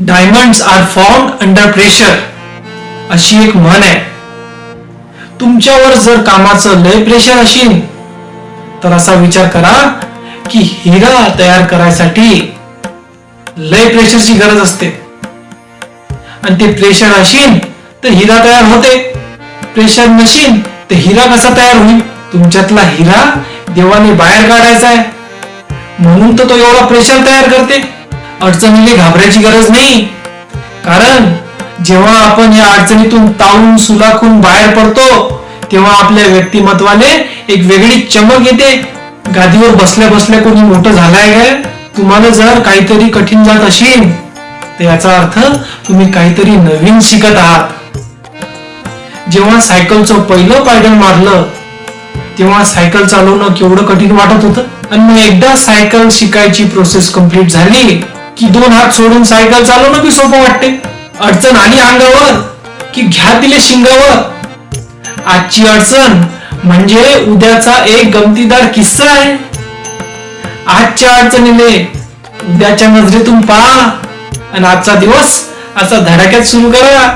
Diamonds are form under pressure अशी एक म्हण आहे. तुमच्यावर जर कामाचं लय प्रेशर असेल तर असा विचार करा की हिरा तयार करायसाठी लय प्रेशरची गरज असते. आणि ते प्रेशर असेल तर हिरा तयार होते. प्रेशर नशील तर हिरा कसा तयार होईल? तुमच्यातला हिरा देवाने बाहेर काढायचा आहे. म्हणून तर तो एवढा प्रेशर तयार करते. अडचणीने घाबरायची गरज नाही. कारण जेव्हा आपण या अडचणीतून ताऊन सुलाखून बाहेर पडतो तेव्हा आपल्या व्यक्तिमत्वाने एक वेगळी चमक येते. गादीवर बसल्या बसल्या कोणी मोठं झालाय काय? तुम्हाला जर काहीतरी कठीण जात असेल तर याचा अर्थ तुम्ही काहीतरी नवीन शिकत आहात. जेव्हा सायकलचं पहिलं पायडल मारलं तेव्हा सायकल चालवणं केवढं कठीण वाटत होतं? आणि मग एकदा सायकल शिकायची प्रोसेस कंप्लीट झाली की दोन हात सोडून सायकल चालवणं बी सोपं वाटते. अडचण आली अंगावर की घ्या तिले शिंगावर. आजची अडचण म्हणजे उद्याचा एक गमतीदार किस्सा आहे. आजच्या अडचणीने उद्याच्या नजरेतून पहा आणि आजचा दिवस असा धडाक्यात सुरू करा.